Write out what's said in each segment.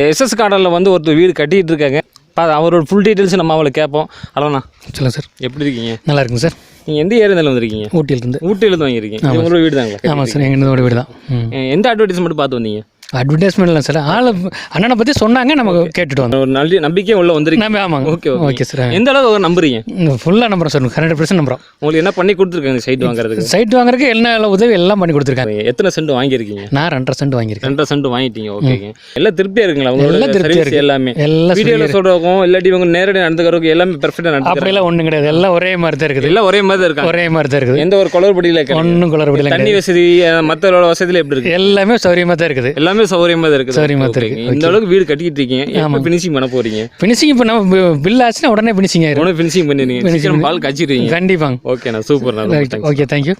SS கார்டனில் வந்து ஒருத்தர் வீடு கட்டிட்டு இருக்காங்க பா அவரோட ஃபுல் டீட்டெயில்ஸ் நம்ம அவளை கேட்போம். ஹலோண்ணா சொல்லுங்கள் சார். எப்படி இருக்கீங்க? நல்லா இருக்குங்க சார். நீங்கள் எந்த ஏரியாவில் வந்திருக்கீங்க? ஊட்டியிலிருந்து. ஊட்டியிலேருந்து வாங்கியிருக்கீங்க. உங்களோட வீடு தாங்களா ஆமாம் சார். எங்களோட வீடு தான். எந்த அட்வர்டைஸ்மெண்ட் பார்த்து வந்தீங்க? அட்வர்டைஸ்மெண்ட் இல்லை சார் ஆள் அண்ணனை பற்றி சொன்னாங்க நம்ம கேட்டுட்டு வந்தோம். ஒரு நல்ல நம்பிக்கை உள்ள வந்திருக்கீங்க. நம்ம ஆமாங்க. ஓகே ஓகே சார் எந்த அளவு அவர் நம்புறீங்க? ஃபுல்லாக நம்புறோம் சார் ஹண்ட்ரட் பர்சன்ட் நம்புறோம். உங்களுக்கு என்ன பண்ணி கொடுத்துருக்காங்க சைட் வாங்குறதுக்கு? சைட் வாங்குறதுக்கு என்ன உதவி எல்லாம் பண்ணி கொடுத்துருக்காங்க. எத்தனை சென்ட் வாங்கியிருக்கீங்க? நான் ரெண்டரை சென்ட் வாங்கியிருக்கேன். ரெண்டரை சென்ட் வாங்கிட்டீங்க ஓகேங்க எல்லாம் திருப்தியா இருக்குங்களா? உங்களோட இருக்கு. எல்லாமே. எல்லாம் வீடியோவில் சொல்றவங்க இல்லாட்டி இவங்க நேரடி நடந்துக்கிறவங்க எல்லாமே பெர்ஃபெக்டாக நடந்துக்கிறாங்க. அப்படிலாம் ஒன்றும் கிடையாது. எல்லாம் ஒரே மாதிரி தான் இருக்குது. எல்லாம் ஒரே மாதிரி தான் இருக்காங்க. ஒரே மாதிரி தான் இருக்குது. எந்த ஒரு குளறுபடியில் ஒன்றும் குளறுபடியில் தண்ணி வசதி மற்ற வசதியில் எப்படி இருக்கு? எல்லாமே சௌரியமாக தான் இருக்குது. எல்லாமே சௌகரியமா தான் இருக்குது. சௌகரியமா தான் இருக்கு. இந்த அளவுக்கு வீடு கட்டிட்டு இருக்கீங்க. எப்போ ஃபினிஷிங் பண்ண போறீங்க? ஃபினிஷிங் இப்போ நம்ம பில் ஆச்சுன்னா உடனே ஃபினிஷிங் ஆயிரும். உடனே ஃபினிஷிங் பண்ணிடுங்க பால் கச்சிடுவீங்க கண்டிப்பாங்க. ஓகேண்ணா சூப்பர்ண்ணா thanks. Okay thank you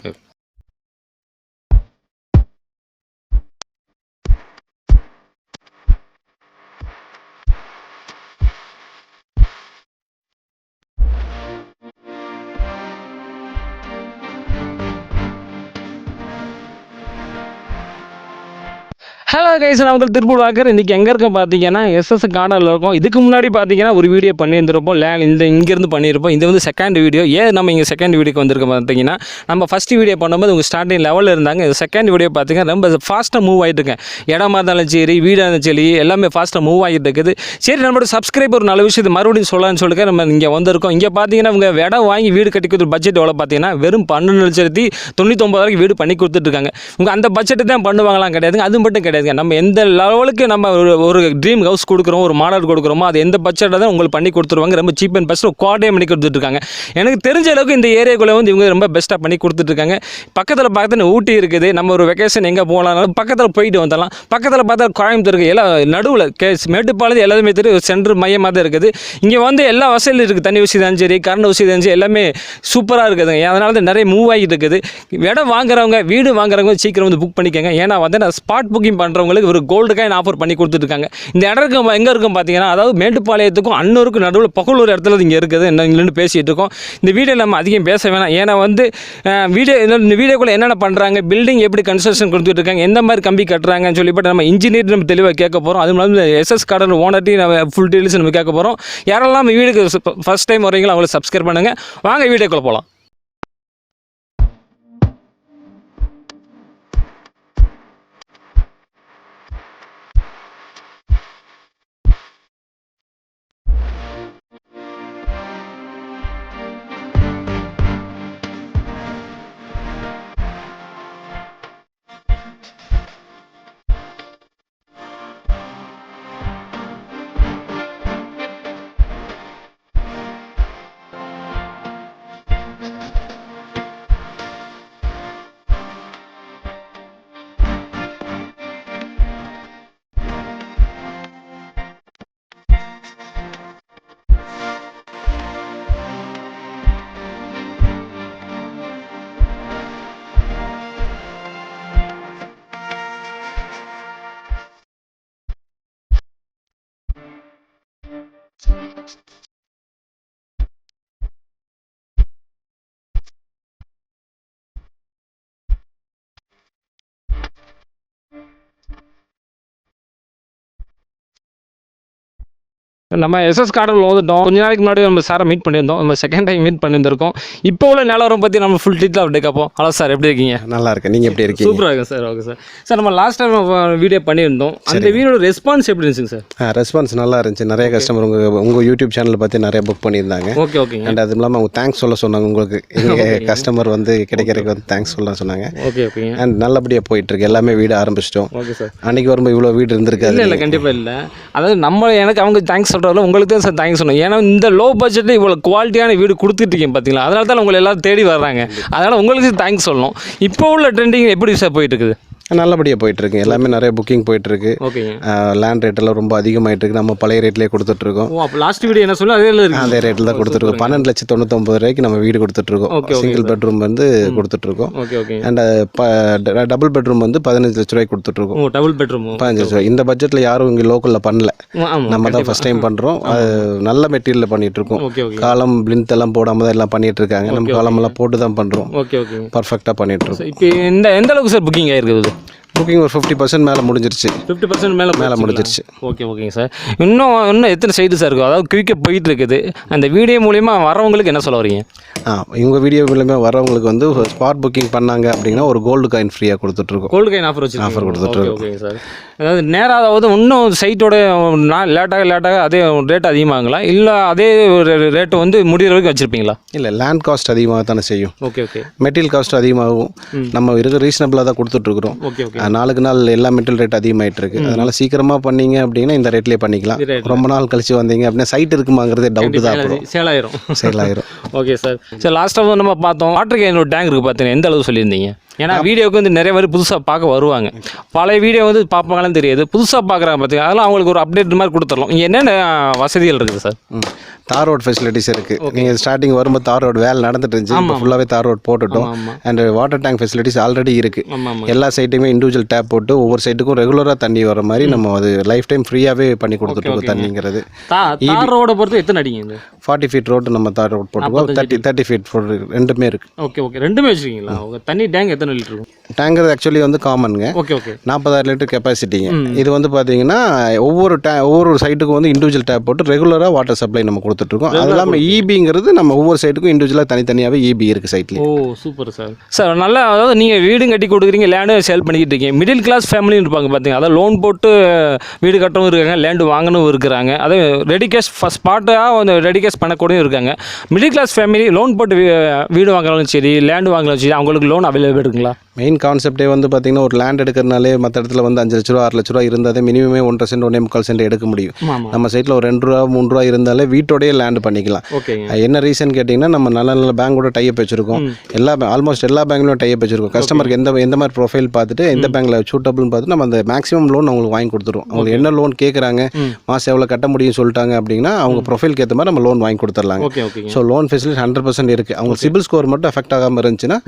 hello guys நான் வந்து திருப்பூர் வாக்கர். இன்றைக்கி எங்கே இருக்க பார்த்தீங்கன்னா எஸ்எஸ் கார்டனில் இருக்கும். இதுக்கு முன்னாடி பார்த்தீங்கன்னா ஒரு வீடியோ பண்ணியிருந்திருப்போம். லே இந்த இங்கேருந்து பண்ணியிருப்போம். இது வந்து செகண்ட் வீடியோ ஏன் நம்ம இங்கே செகண்ட் வீடியோக்கு வந்திருக்கோம் பார்த்தீங்கன்னா நம்ம ஃபஸ்ட் வீடியோ பண்ணும்போது உங்கள் ஸ்டார்டிங் லெவலில் இருந்தாங்க. இது செகண்ட் வீடியோ பார்த்தீங்கன்னா ரொம்ப ஃபாஸ்ட்டாக மூவ் ஆகிட்டு இருக்கேன் இடமா இருந்தாலும் சரி வீடாக இருந்தாலும் சரி எல்லாமே ஃபாஸ்ட்டாக மூவ் ஆகிட்டு இருக்குது. சரி நம்மளோட சப்ஸ்கிரைபர் ஒரு நல்ல விஷயத்தை மறுபடியும் சொல்லலாம்னு சொல்லிட்டு நம்ம இங்கே வந்திருக்கோம். இங்கே பார்த்தீங்கன்னா இவங்க இடம் வாங்கி வீடு கட்டி கொடுத்து பட்ஜெட் எவ்வளோ பார்த்தீங்கன்னா வெறும் பன்னெண்டு லட்சத்தி வரைக்கும் வீடு பண்ணி கொடுத்துட்ருக்காங்க உங்கள் அந்த பட்ஜெட்டு தான் பண்ணுவாங்களாம் கிடையாதுங்க. அது மட்டும் கிடையாது. கிடையாதுங்க நம்ம எந்த லெவலுக்கு நம்ம ஒரு ஒரு ட்ரீம் ஹவுஸ் கொடுக்குறோம் ஒரு மாடல் கொடுக்குறோமோ அது எந்த பட்ஜெட்டில் தான் உங்களுக்கு பண்ணி கொடுத்துருவாங்க. ரொம்ப சீப் அண்ட் பெஸ்ட் குவாலிட்டியாக பண்ணி கொடுத்துட்ருக்காங்க. எனக்கு தெரிஞ்ச அளவுக்கு இந்த ஏரியாக்குள்ளே வந்து இவங்க ரொம்ப பெஸ்ட்டாக பண்ணி கொடுத்துட்ருக்காங்க. பக்கத்தில் பார்த்தீங்கன்னா ஊட்டி இருக்குது. நம்ம ஒரு வெக்கேஷன் எங்கே போகலாம்னாலும் பக்கத்தில் போயிட்டு வந்துடலாம். பக்கத்தில் பார்த்தா கோயம்புத்தூர் இருக்குது எல்லாம் நடுவில் கேஸ் மேட்டுப்பாளையம் எல்லாமே தெரியும் சென்ட்ரு மையமாக தான் இருக்குது. இங்கே வந்து எல்லா வசதியும் இருக்குது தண்ணி வசதி தான் சரி கரண்ட் வசதி தான் சரி எல்லாமே சூப்பராக இருக்குதுங்க. அதனால தான் நிறைய மூவ் ஆகிட்டு இருக்குது. இடம் வாங்குறவங்க வீடு வாங்குறவங்க சீக்கிரம் வந்து புக் பண்ணிக்கோங்க. ஏன்னா வந்து நான் ஸ்பாட் புக்கிங் பண்ணுறவங்களுக்கு ஒரு கோல்டு காயின் ஆஃபர் பண்ணி கொடுத்துட்ருக்காங்க இந்த இடம் இருக்கும் எங்கே இருக்கும் பார்த்தீங்கன்னா அதாவது மேட்டுப்பாளையத்துக்கும் அன்னூருக்கும் நடுவில் பகலூர் இடத்துல இங்கே இருக்குது. என்ன பேசிகிட்டு இருக்கோம். இந்த வீடியோ நம்ம அதிகம் பேச வேணாம். ஏன்னா வந்து வீடியோ இந்த வீடியோக்குள்ளே என்னென்ன பண்ணுறாங்க பில்டிங் எப்படி கன்ஸ்ட்ரக்ஷன் கொடுத்துட்டு இருக்காங்க எந்த மாதிரி கம்பி கட்டுறாங்கன்னு சொல்லி பட் நம்ம இன்ஜினியர் நம்ம தெளிவாக கேட்க போகிறோம் அது இல்லாமல் எஸ்எஸ் கார்டன் ஓனர்ட்டையும் நம்ம ஃபுல் டீட்டெயில்ஸ் நம்ம கேட்க போகிறோம் யாரெல்லாம் நம்ம வீடுக்கு ஃபஸ்ட் டைம் வரீங்களோ அவங்கள சப்ஸ்கிரைப் பண்ணுங்கள் வாங்க வீடியோக்குள்ளே போகலாம் நம்ம எஸ்எஸ் கார்டன் வந்துட்டோம். கொஞ்ச நாளைக்கு முன்னாடி நம்ம சாரை மீட் பண்ணியிருந்தோம். நம்ம செகண்ட் டைம் மீட் பண்ணியிருந்திருக்கோம். இப்போ உள்ள நிலவரம் பற்றி நம்ம ஃபுல் டீட்டில் அப்படி கேட்போம். ஹலோ சார் எப்படி இருக்கீங்க? நல்லா இருக்கேன். நீங்கள் எப்படி இருக்கீங்க? சூப்பராக இருக்கு சார் ஓகே சார் சார் நம்ம லாஸ்ட் டைம் வீடியோ பண்ணியிருந்தோம். அந்த வீடியோட ரெஸ்பான்ஸ் எப்படி இருந்துச்சுங்க சார் ரெஸ்பான்ஸ் நல்லா இருந்துச்சு. நிறைய கஸ்டமர் உங்கள் உங்கள் யூடியூப் சேனல் பார்த்து நிறைய புக் பண்ணியிருந்தாங்க. ஓகே ஓகேங்க அண்ட் அதுவும் இல்லாமல் அவங்க தேங்க்ஸ் சொல்ல சொன்னாங்க உங்களுக்கு. எங்கள் கஸ்டமர் வந்து கிடைக்கிறதுக்கு வந்து தேங்க்ஸ் சொல்ல சொன்னாங்க. ஓகே ஓகேங்க அண்ட் நல்லபடியாக போயிட்டுருக்கு. எல்லாமே வீடு ஆரம்பிச்சிட்டோம். ஓகே சார் அன்னைக்கு வரும்போது இவ்வளோ வீடு இருந்திருக்காது. இல்லை இல்லை கண்டிப்பாக இல்லை. அதாவது நம்ம எனக்கு அவங்க தேங்க்ஸ் சொல்கிறதில்ல உங்களுக்கு தான் சார் தேங்க்ஸ் சொன்னோம் ஏன்னா இந்த லோ பட்ஜெட்டில் இவ்வளோ குவாலிட்டியான வீடு கொடுத்துட்ருக்கீங்க பார்த்தீங்களா அதனால தான் உங்களை எல்லோரும் தேடி வர்றாங்க. அதனால் உங்களுக்கு தேங்க்ஸ் சொல்லணும். இப்போ உள்ள ட்ரெண்டிங் எப்படி சார் போயிட்டுருக்குது நல்லபடியாக போயிட்டுருக்கு. எல்லாமே நிறைய புக்கிங் போயிட்டுருக்கு. லேண்ட் ரேட் எல்லாம் ரொம்ப அதிகமாயிட்டு இருக்கு நம்ம பழைய ரேட்லேயே கொடுத்துட்ருக்கோம் லாஸ்ட் வீடியோ என்ன சொல்ல? அதே அதே ரேட்டில் தான் கொடுத்துருக்கோம் பன்னெண்டு லட்சத்தி தொண்ணூத்தொம்பது ரூபாய்க்கு நம்ம வீடு கொடுத்துட்ருக்கோம் சிங்கிள் பெட்ரூம் வந்து கொடுத்துட்ருக்கோம் அண்ட் டபுள் பெட்ரூம் வந்து பதினஞ்சு லட்ச ரூபாய்க்கு கொடுத்துட்ருக்கோம் டபுள் பெட்ரூம் பதினஞ்சு லட்ச ரூபாய். இந்த பட்ஜெட்டில் யாரும் இங்கே லோக்கலில் பண்ணல. நம்ம தான் ஃபஸ்ட் டைம் பண்ணுறோம் அது நல்ல மெட்டீரியலில் பண்ணிட்டு இருக்கோம் ஓகே ஓகே. காலம் பிளிந்த் எல்லாம் போடாம தான் எல்லாம் பண்ணிட்டு இருக்காங்க நம்ம காலம் எல்லாம் போட்டு தான் பண்ணுறோம் பர்ஃபெக்டாக பண்ணிட்டு இருக்கோம் இப்போ இந்த எந்த அளவுக்கு சார் புக்கிங் ஆயிருக்குது? புக்கிங் ஒரு ஃபிஃப்டி பர்சன்ட் மேலே முடிஞ்சிருச்சு. ஃபிஃப்டி பர்சன்ட் மேலே மேலே முடிஞ்சிருச்சு. ஓகே ஓகேங்க சார் இன்னும் இன்னும் எத்தனை சைடு சார் இருக்கும் அதாவது குயிக்காக போயிட்டு இருக்குது அந்த வீடியோ மூலிமா வரவங்களுக்கு என்ன சொல்ல வரீங்க? ஆ இவங்க வீடியோ மூலமே வரவங்களுக்கு வந்து ஸ்பாட் புக்கிங் பண்ணாங்க அப்படின்னா ஒரு கோல்டு காயின் ஃப்ரீயாக கொடுத்துட்ருக்கோம் கோல்டு கைன் ஆஃபர் வச்சு Offer கொடுத்துட்டு ஓகே சார் அதாவது நேராக அதாவது இன்னும் சைட்டோட லேட்டாக லேட்டாக அதே ரேட் அதிகமாகுங்களா? இல்லை அதே ரேட்டு வந்து முடிகிற வரைக்கும் வச்சுருப்பீங்களா? இல்லை லேண்ட் காஸ்ட் அதிகமாக தானே செய்யும். ஓகே ஓகே மெட்டீரியல் காஸ்ட் அதிகமாகும் நம்ம இருக்க ரீசனபிளாக தான் கொடுத்துட்ருக்குறோம். ஓகே ஓகே நாளுக்கு நாள் எல்லா மெட்டீரியல் ரேட் அதிகமாயிட்டு இருக்கு அதனால சீக்கிரமாக பண்ணீங்க அப்படின்னா இந்த ரேட்லேயே பண்ணிக்கலாம். ரொம்ப நாள் கழிச்சு வந்தீங்க அப்படின்னா சைட் இருக்குமாங்கிறதே டவுட்டு தான் அப்புறம். சேலாயிரும் சேல் ஆயிரும். ஓகே சார் சார் லாஸ்ட்டாக நம்ம பார்த்தோம் வாட்டர் கேன் ஒரு டேங்க் இருக்குது பார்த்தீங்கன்னா எந்த அளவு சொல்லியிருந்தீங்க? ஏன்னா வீடியோவுக்கு வந்து நிறைய பேர் புதுசாக பார்க்க வருவாங்க. பழைய வீடியோ வந்து பார்ப்பாங்களான்னு தெரியாது. புதுசாக பார்க்குறாங்க பார்த்தீங்க அதெல்லாம் அவங்களுக்கு ஒரு அப்டேட் மாதிரி கொடுத்துடலாம். இங்கே என்னென்ன வசதிகள் இருக்குது சார். தார் ரோட் ஃபெசிலிட்டிஸ் இருக்குது நீங்கள் ஸ்டார்டிங் வரும்போது தார் ரோட் வேலை நடந்துட்டு இருந்துச்சு. இப்போ ஃபுல்லாகவே தார் ரோட் போட்டுட்டோம். And water tank facilities already இருக்குது எல்லா சைட்டுமே இண்டிவிஜுவல் டேப் போட்டு ஒவ்வொரு சைட்டுக்கும் ரெகுலராக தண்ணி வர மாதிரி நம்ம அது லைஃப் டைம் ஃப்ரீயாகவே பண்ணி கொடுத்துட்ருக்கோம் தண்ணிங்கிறது. தார் ரோடை பொறுத்து எத்தனை அடிங்க ஃபார்ட்டி ஃபீட் ரோடு நம்ம தார் ரோட் போட்டுருக்கோம். தேர்ட்டி தேர்ட்டி ஃபீட் ரெண்டுமே இருக்குது ஓகே ஓகே ரெண்டுமே வச்சுருக்கீங்களா? தண்ணி டேங்க் எத்தனை லிட்டர் இருக்கும் டேங்கர் ஆக்சுவலி வந்து காமனுங்க ஓகே ஓகே நாற்பதாயிரம் லிட்டர் கெப்பாசிட்டிங்க இது வந்து பார்த்தீங்கன்னா ஒவ்வொரு டே ஒவ்வொரு சைட்டுக்கும் வந்து இண்டிவிஜுவல் டேப் போட்டு ரெகுலராக வாட்டர் சப்ளை நம்ம கொடுத்துட்ருக்கோம். அது இல்லாமல் இபிங்கிறது நம்ம ஒவ்வொரு சைட்டுக்கும் இண்டிவிஜுவலாக தனித்தனியாகவே இபி இருக்குது சைட்லேயே ஓ சூப்பர் சார் சார் நல்லா அதாவது நீங்கள் வீடும் கட்டி கொடுக்குறீங்க லேண்டும் சேல் பண்ணிக்கிட்டு இருக்கீங்க. மிடில் கிளாஸ் ஃபேமிலின்னு இருப்பாங்க பார்த்தீங்க அதாவது லோன் போட்டு வீடு கட்டவும் இருக்காங்க லேண்டு வாங்கணும் இருக்கிறாங்க. அது ரெடி கேஷ் ஃபஸ்ட் ஸ்பாட்டாக வந்து ரெடி கேஷ் பண்ணக்கூடியும் இருக்காங்க. மிடில் கிளாஸ் ஃபேமிலி லோன் போட்டு வீடு வாங்கினாலும் சரி லேண்டு வாங்கினாலும் சரி அவங்களுக்கு லோன் அவைலபிள் இருக்குங்களா மெயின் கான்செப்டே வந்து பார்த்தீங்கன்னா ஒரு லேண்ட் எடுக்கிறனாலே மற்ற இடத்துல வந்து அஞ்சு லட்ச ரூபா ஆறு லட்ச ரூபா இருந்தாலே மினிமமே ஒன்றரை சென்ட் ஒன்றே முக்கால் சென்ட் எடுக்க முடியும். நம்ம சைட்டில் ஒரு ரெண்டு ரூபா மூணு ரூபா இருந்தாலே வீட்டோடயே லேண்ட் பண்ணிக்கலாம். என்ன ரீசன் கேட்டிங்கன்னா நம்ம நல்ல நல்ல பேங்கோட டைப் வச்சிருக்கோம். எல்லா ஆல்மோஸ்ட் எல்லா பேங்க்லையும் டைப் வச்சிருக்கோம். கஸ்டமருக்கு எந்த எந்த மாதிரி ப்ரொஃபைல் பார்த்துட்டு எந்த பேங்க்ல சூட்டபிள்னு பார்த்துட்டு நம்ம அந்த மேக்ஸிமம் லோன் அவங்களுக்கு வாங்கி கொடுத்துருவோம். அவங்களுக்கு என்ன லோன் கேட்குறாங்க மாதம் எவ்வளோ கட்ட முடியும் சொல்லிட்டாங்க அப்படின்னா அவங்க ப்ரொஃபைலுக்கு ஏற்ற மாதிரி நம்ம லோன் வாங்கி கொடுத்துர்லாங்க. So loan facility hundred percent இருக்குது அவங்க சிபில் ஸ்கோர் மட்டும் எஃபெக்ட் ஆகாமல் இருந்துச்சுன்னா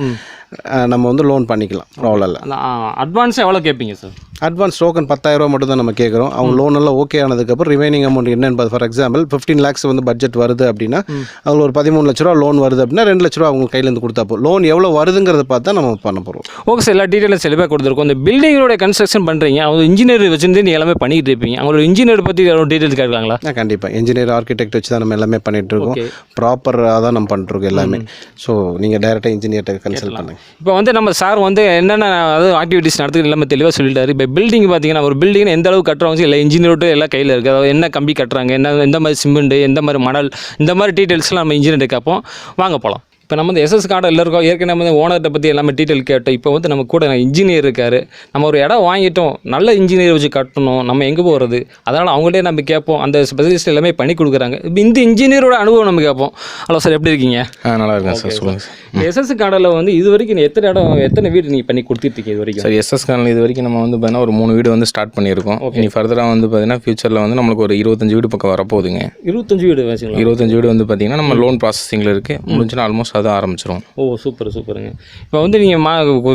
நம்ம வந்து லோன் பண்ணிக்கலாம். ப்ராப்ளம் இல்லை அட்வான்ஸாக அட்வான்ஸ் எவ்வளோ கேட்பீங்க சார் அட்வான்ஸ் டோக்கன் பத்தாயிரரூவா மட்டும் தான் நம்ம கேட்குறோம் அவங்க லோன் எல்லாம் ஓகே ஆனதுக்கப்புறம் ரிமைனிங் அமௌண்ட் என்னன்னு ஃபார் எக்ஸாம்பிள் ஃபிஃப்டீன் லேக்ஸ் வந்து பட்ஜெட் வருது அப்படின்னா அவங்களுக்கு ஒரு பதிமூணு லட்ச ரூபா லோன் வருது அப்படின்னா ரெண்டு லட்ச ரூபா அவங்க கையிலேருந்து கொடுத்தா போதும். லோன் எவ்வளோ வருதுங்கிறத பார்த்து நம்ம பண்ண போகிறோம் ஓகே சார் எல்லா டீட்டெயிலும் செலிவாக கொடுத்துருக்கோம். இந்த பில்டிங்கோட கன்ஸ்ட்ரக்ஷன் பண்ணுறீங்க அவங்க இன்ஜினியர் வச்சுருந்து நீ எல்லாமே பண்ணிக்கிட்டு இருப்பீங்க. அவங்களோட இன்ஜினியர் பற்றி டீட்டெயில்ஸ் கேட்கலாங்களா? கண்டிப்பாக இன்ஜினியர் ஆர்கிடெக்ட் வச்சு தான் நம்ம எல்லாமே பண்ணிட்டு இருக்கோம். ப்ராப்பராக தான் நம்ம பண்ணிட்டுருக்கோம் எல்லாமே. ஸோ நீங்கள் டைரெக்டாக இன்ஜினியர்கிட்ட கன்சல்ட் பண்ணுங்க. இப்போ வந்து நம்ம சார் வந்து என்னென்ன அதாவது ஆக்டிவிட்டிஸ் நடத்துக்கு எல்லாமே தெளிவாக சொல்லிட்டாரு. இப்போ பில்டிங் பார்த்தீங்கன்னா ஒரு பில்டிங் எந்த அளவுக்கு கட்டுறவங்க இல்லை இன்ஜினியர்ட்டு எல்லாம் கையில் இருக்குது அதாவது என்ன கம்பி கட்டுறாங்க என்ன எந்த மாதிரி சிமெண்ட்டு எந்த மாதிரி மணல் இந்த மாதிரி டீட்டெயில்ஸ்லாம் நம்ம இன்ஜினியர் கேட்போம். வாங்க போகலாம் இப்போ நம்ம வந்து எஸ்எஸ் கார்டு எல்லாருக்கும் ஏற்கனவே நம்ம வந்து ஓனர்கிட்ட பற்றி எல்லாமே டீட்டெயில் கேட்டோம். இப்போ வந்து நம்ம கூட இன்ஜினியர் இருக்காரு. நம்ம ஒரு இடம் வாங்கிட்டோம். நல்ல இன்ஜினியர் வச்சு கட்டணும். நம்ம எங்கே போகிறது அதனால் அவங்கள்ட்டே நம்ம கேட்போம். அந்த ஸ்பெஷலிஸ்ட் எல்லாமே பண்ணி கொடுக்குறாங்க. இப்போ இந்த இன்ஜினியரோட அனுபவம் நம்ம கேட்போம். ஹலோ சார் எப்படி இருக்கீங்க? நல்லா இருக்கேன் சார் சொல்லுங்கள் சார் எஸ்எஸ் கார்டில் வந்து இது வரைக்கும் எத்தனை இடம் எத்தனை வீடு நீங்கள் பண்ணி கொடுத்துருக்கீங்க இது வரைக்கும்? சார் எஸ்எஸ் காலனி இது வரைக்கும் நம்ம வந்து பார்த்தீங்கன்னா ஒரு மூணு வீடு வந்து ஸ்டார்ட் பண்ணியிருக்கோம். இனி ஃபர்தராக வந்து பார்த்தீங்கன்னா ஃபியூச்சரில் வந்து நம்மளுக்கு ஒரு இருபத்தஞ்சு வீடு பக்கம் வரப்போகுதுங்க. இருபத்தஞ்சு வீடு இருபத்தஞ்சு வீடு வந்து பார்த்தீங்கன்னா நம்ம லோன் ப்ராசஸிங்கில் இருக்குது முடிஞ்சுன்னா ஆல்மோஸ்ட் அதை ஆரம்பிச்சிடும் ஓ சூப்பர் சூப்பருங்க. இப்போ வந்து நீங்கள் மா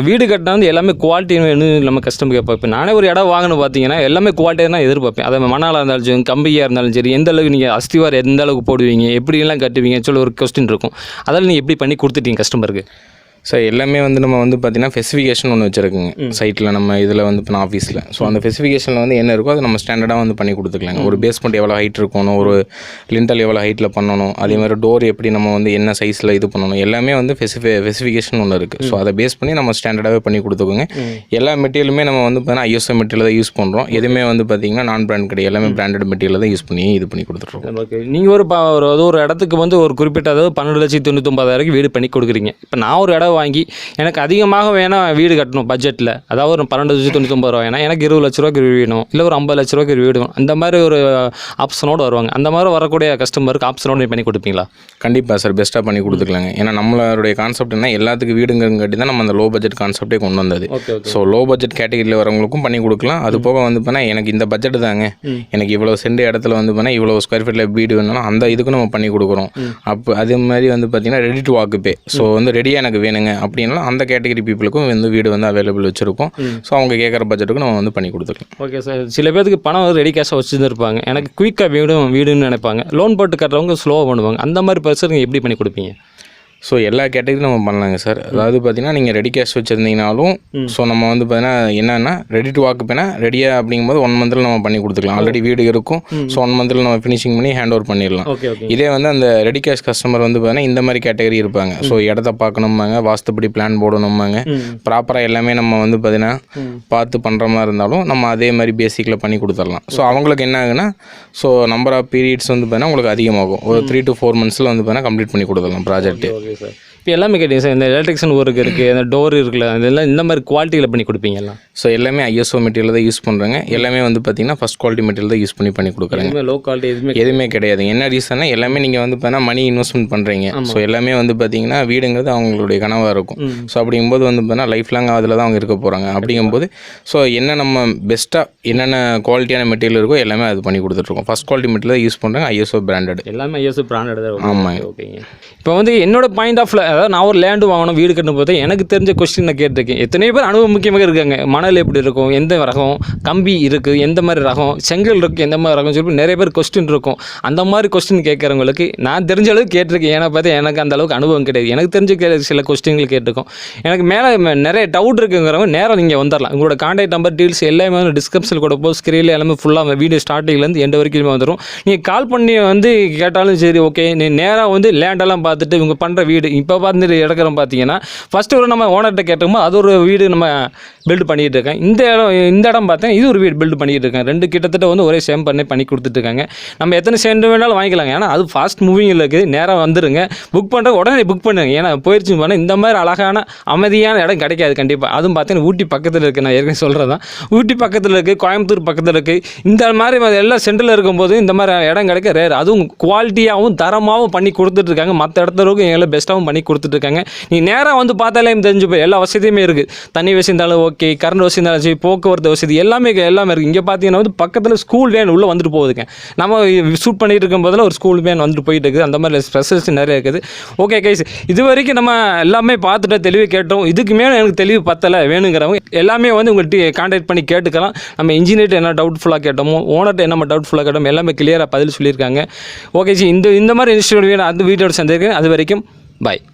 வீடு கட்டினா வந்து எல்லாமே குவாலிட்டி வேணும் நம்ம கஷ்டம் கேட்போம். இப்போ நானே ஒரு இடம் வாங்கணும் பார்த்தீங்கன்னா எல்லாமே குவாலிட்டியாக தான் எதிர்பார்ப்பேன். அதை மணாலாக இருந்தாலும் சரி கம்பியாக இருந்தாலும் சரி எந்த அளவுக்கு நீங்கள் அஸ்திவார் எந்த அளவுக்கு போடுவீங்க எப்படிலாம் கட்டுவீங்க சொல்லி ஒரு கொஸ்டின் இருக்கும். அதெல்லாம் நீங்கள் எப்படி பண்ணி கொடுத்துட்டீங்க கஸ்டமருக்கு சார் எல்லாமே வந்து நம்ம வந்து பார்த்தீங்கன்னா ஸ்பெசிஃபிகேஷன் ஒன்று வச்சுருக்குங்க. சைட்டில் நம்ம இதில் வந்து இப்போ ஆஃபீஸில் ஸோ அந்த ஸ்பெசிஃபிகேஷனில் வந்து என்ன இருக்கோ அதை நம்ம ஸ்டாண்டர்டாக வந்து பண்ணி கொடுத்துக்கலாங்க. ஒரு பேஸ்மெண்ட் எவ்வளோ ஹைட் இருக்கணும் ஒரு லிண்டல் எவ்வளோ ஹைட்டில் பண்ணணும் அதே மாதிரி டோர் எப்படி நம்ம வந்து என்ன சைஸில் இது பண்ணணும் எல்லாமே வந்து ஸ்பெசிஃபி ஸ்பெசிஃபிகேஷன் ஒன்று இருக்குது ஸோ அதை பேஸ் பண்ணி நம்ம ஸ்டாண்டர்டாகவே பண்ணி கொடுத்துக்கோங்க. எல்லா மெட்டீரியலுமே நம்ம வந்து பார்த்தீங்கன்னா ஐஎஸ்ஓ மெட்டீரியல் தான் யூஸ் பண்ணுறோம் எதுவுமே வந்து பார்த்தீங்கன்னா நான் பிராண்ட் கிடையாது. எல்லாமே பிராண்டட் மெட்டீரியல் தான் யூஸ் பண்ணி இது பண்ணி கொடுத்துட்ருக்கோம் ஓகே. நீங்கள் ஒரு ஒரு ஒரு இடத்துக்கு வந்து ஒரு குறிப்பிட்ட அதாவது பன்னெண்டு லட்சத்தி தொண்ணூத்தொம்பதாயிரம் வீடு பண்ணி கொடுக்குறீங்க. இப்போ நான் ஒரு இடம் வாங்கி எனக்கு அதிகமாக வேணால் வீடு கட்டணும் பட்ஜெட்டில் அதாவது ஒரு பன்னெண்டு லட்சத்தி தொண்ணூத்தொம்பது ரூபா வேணாம் எனக்கு இருபது லட்ச ரூபாய்க்கு வேணும். இல்லை ஒரு ஐம்பது லட்ச ரூபாய்க்கு வீடு வேணும். அந்த மாதிரி ஒரு ஆப்ஷனோடு வருவாங்க. அந்த மாதிரி வரக்கூடிய கஸ்டமருக்கு ஆப்ஷனோடு பண்ணி கொடுப்பீங்களா? கண்டிப்பாக சார் பெஸ்ட்டாக பண்ணி கொடுத்துக்கலாங்க. ஏன்னா நம்மளுடைய கான்செப்ட் என்ன? எல்லாத்துக்கும் வீடுங்கிறங்காட்டி தான் நம்ம அந்த லோ பட்ஜெட் கான்செப்டே கொண்டு வந்தது. ஸோ லோ பட்ஜெட் கேட்டகரியில் வரவங்களுக்கும் பண்ணி கொடுக்கலாம். அது போக வந்து பண்ணால் எனக்கு இந்த பட்ஜெட் தாங்க. எனக்கு இவ்வளோ சென்ட் இடத்துல வந்து பண்ணால் இவ்வளோ ஸ்கொயர் ஃபீட்டில் வீடு வேணும்னா அந்த இதுக்கும் நம்ம பண்ணி கொடுக்குறோம். அப்போ அதே மாதிரி வந்து பார்த்தீங்கன்னா ரெடி டு வாக்கு பே ஸோ வந்து ரெடியாக எனக்கு வேணுங்க. அப்படின்னா அந்த கேட்டகரி பீப்புளுக்கும் வந்து வீடு வந்து அவைலபிள் வச்சுருக்கோம். ஸோ அவங்க கேட்குற பட்ஜெட்டுக்கு நம்ம வந்து பண்ணி கொடுத்துக்கலாம். ஓகே சார் சில பேருக்கு பணம் வந்து ரெடி கேஷாக வச்சுருந்துருப்பாங்க. எனக்கு குயிக்காக வீடும் வீடுன்னு நினைப்பாங்க. லோன் போட்டு கட்டுறவங்க ஸ்லோவாக பண்ணுவாங்க. அந்த மாதிரி பர்சனுக்கு எப்படி பண்ணி கொடுப்பீங்க? ஸோ எல்லா கேட்டகரியும் நம்ம பண்ணலாங்க சார் அதாவது பார்த்தீங்கன்னா நீங்கள் ரெடி கேஷ் வச்சுருந்தீங்கனாலும் ஸோ நம்ம வந்து பார்த்தீங்கன்னா என்னன்னா ரெடி டு வாக்கு பேனா ரெடியாக அப்படிங்கும்போது ஒன் மந்தில் நம்ம பண்ணி கொடுத்துக்கலாம். ஆல்ரெடி வீடு இருக்கும் ஸோ ஒன் மந்தில் நம்ம ஃபினிஷிங் பண்ணி ஹேண்ட் ஓவர் பண்ணிடலாம். இதே வந்து அந்த ரெடி கேஷ் கஸ்டமர் வந்து பார்த்தீங்கன்னா இந்த மாதிரி கேட்டகரி இருப்பாங்க. ஸோ இடத்த பார்க்கணுமாங்க வாஸ்துப்படி பிளான் போடணுமாங்க ப்ராப்பராக எல்லாமே நம்ம வந்து பார்த்தீங்கன்னா பார்த்து பண்ணுற மாதிரி இருந்தாலும் நம்ம அதே மாதிரி பேசிக்கில் பண்ணி கொடுத்துடலாம். ஸோ அவங்களுக்கு என்ன ஆகுன்னா ஸோ நம்பர் ஆஃப் பீரியட்ஸ் வந்து பார்த்தீங்கன்னா உங்களுக்கு அதிகமாகும். ஒரு த்ரீ டு ஃபோர் மந்த்ஸில் வந்து பார்த்தீங்கன்னா கம்ப்ளீட் பண்ணி கொடுத்துடலாம் ப்ராஜெக்ட் ஓகே சார் இப்போ எல்லாமே கேட்டீங்க சார். இந்த எலக்ட்ரிக்ஷன் ஒர்க் இருக்குது அந்த டோர் இருக்குல்ல இதெல்லாம் இந்த மாதிரி குவாலிட்டியில் பண்ணி கொடுப்பீங்கலாம் ஸோ எல்லாமே ஐஎஸ்ஓ மெட்டீரியல் தான் யூஸ் பண்ணுறாங்க எல்லாமே வந்து பார்த்தீங்கன்னா ஃபஸ்ட் குவாலிட்டி மெட்டீரியல் தான் யூஸ் பண்ணி பண்ணி கொடுக்குறாங்க. லோ குவாலிட்டி எதுவுமே எதுவுமே கிடையாது. என்ன ரீசன்னா எல்லாமே நீங்கள் வந்து பார்த்தீங்கன்னா மணி இன்வெஸ்ட்மெண்ட் பண்ணுறீங்க ஸோ எல்லாமே வந்து பார்த்தீங்கன்னா வீடுங்கிறது அவங்களுடைய கனவாக இருக்கும். ஸோ அப்படிங்கும்போது வந்து பார்த்தீங்கன்னா லைஃப் லாங் அதில் தான் அவங்க இருக்க போகிறாங்க அப்படிங்கும்போது ஸோ என்ன நம்ம பெஸ்ட்டாக என்னென்ன குவாலிட்டியான மெட்டீரியல் இருக்கோ எல்லாமே அது பண்ணி கொடுத்துட்ருக்கோம் ஃபஸ்ட் குவாலிட்டி மெட்டீரியல் யூஸ் பண்ணுறாங்க ஐஎஸ்ஓ பிராண்டட் எல்லாமே ஐஎஸ் பிராண்டட் தான். ஆமாங்க. ஓகேங்க இப்போ வந்து என்னோட பாயிண்ட் ஆஃப்ல அதாவது நான் ஒரு லேண்டு வாங்கணும் வீடு கட்டணும் போது எனக்கு தெரிஞ்ச கொஸ்டின் நான் கேட்டிருக்கேன். எத்தனையோ பேர் அனுபவம் முக்கியமாக இருக்காங்க. மணல் எப்படி இருக்கும் எந்த ரகம் கம்பி இருக்குது எந்த மாதிரி ரகம் செங்கல் இருக்குது எந்த மாதிரி ரகம் சொல்லி நிறைய பேர் கொஸ்டின் இருக்கும். அந்த மாதிரி கொஸ்டின் கேட்குறவங்களுக்கு நான் தெரிஞ்ச அளவுக்கு கேட்டிருக்கேன். ஏன்னா பார்த்து எனக்கு அந்த அளவுக்கு அனுபவம் கிடையாது. எனக்கு தெரிஞ்ச கே- சில கொஸ்டின்கள் கேட்டிருக்கோம். எனக்கு மேலே நிறைய டவுட் இருக்குங்கிறவங்க நேரம் நீங்கள் வந்துடலாம். உங்களோட கான்டாக்ட் நம்பர் டீல்ஸ் எல்லாமே வந்து டிஸ்கிரிப்ஷனில் கூட போ ஸ்க்ரீனில் எல்லாமே ஃபுல்லாக வீடியோ ஸ்டார்டிங்லேருந்து எந்த வரைக்கும் வந்துடும் நீங்கள் கால் பண்ணி வந்து கேட்டாலும் சரி ஓகே நீ நேராக வந்து லேண்டெல்லாம் பார்த்துட்டு இவங்க பண்ணுற வீடு இப்போ பார்த்து இடக்கிறோம் பார்த்தீங்கன்னா ஃபஸ்ட்டு ஒரு நம்ம ஓனர்கிட்ட கேட்டோமோ அது ஒரு வீடு நம்ம பில்டு பண்ணிகிட்டு இருக்கேன். இந்த இடம் இந்த இடம் பார்த்தேன் இது ஒரு வீடு பில்டு பண்ணிகிட்டு இருக்கேன். ரெண்டு கிட்டத்தட்ட வந்து ஒரே சேம் பண்ணி பண்ணி கொடுத்துட்ருக்காங்க நம்ம எத்தனை சென்ட் வேணாலும் வாங்கிக்கலாங்க. ஏன்னா அது ஃபாஸ்ட் மூவிங்கில் இருக்குது. நேராக வந்துருங்க. புக் பண்ணுற உடனே புக் பண்ணுங்க. ஏன்னா போயிடுச்சு போனால் இந்த மாதிரி அழகான அமைதியான இடம் கிடைக்காது கண்டிப்பாக அதுவும் பார்த்தீங்கன்னா ஊட்டி பக்கத்தில் இருக்குது நான் ஏற்கனவே சொல்கிறது தான் ஊட்டி பக்கத்தில் இருக்குது கோயம்புத்தூர் பக்கத்தில் இருக்குது இந்த மாதிரி எல்லாம் சென்டரில் இருக்கும்போது இந்த மாதிரி இடம் கிடைக்க ரேர் அதுவும் குவாலிட்டியாகவும் தரமாகவும் பண்ணி கொடுத்துட்ருக்காங்க மற்ற இடத்துலக்கும் எங்களை பெஸ்ட்டாகவும் பண்ணி கொடுத்துட்ருக்காங்க. நீ நேராக வந்து பார்த்தாலே தெரிஞ்சு போய் எல்லா வசதியுமே இருக்குது தண்ணி வசதி இருந்தாலும் ஓகே கரண்ட் வசதி இருந்தாலும் சரி போக்குவரத்து வசதி எல்லாமே எல்லாமே இருக்குது இங்கே பார்த்தீங்கன்னா வந்து பக்கத்தில் ஸ்கூல் வேன் உள்ளே வந்துட்டு போகுதுங்க. நம்ம ஷூட் பண்ணிட்டு இருக்கும் போதில் ஒரு ஸ்கூல் வேன் வந்துட்டு போயிட்டு இருக்குது. அந்த மாதிரி ஸ்பெஷலிஸ்ட் நிறைய இருக்குது. ஓகே கைஸ் இது வரைக்கும் நம்ம எல்லாமே பார்த்துட்டு தெளிவு கேட்டோம். இதுக்கு மேலே எனக்கு தெளிவு பத்தலை. வேணுங்கிறவங்க எல்லாமே வந்து உங்கள்கிட்ட கான்டாக்ட் பண்ணி கேட்டுக்கலாம். நம்ம இன்ஜினியர்ட்ட என்ன டவுட்ஃபுல்லாக கேட்டோமோ ஓனர்கிட்ட என்ன டவுட்ஃபுல்லாக கேட்டோம் எல்லாமே கிளியராக பதில் சொல்லியிருக்காங்க. ஓகே ஜி இந்த இந்த மாதிரி இன்ஸ்டியூட் வேணும் அந்த வீடியோட சந்திருக்கேன் அது வரைக்கும் பாய்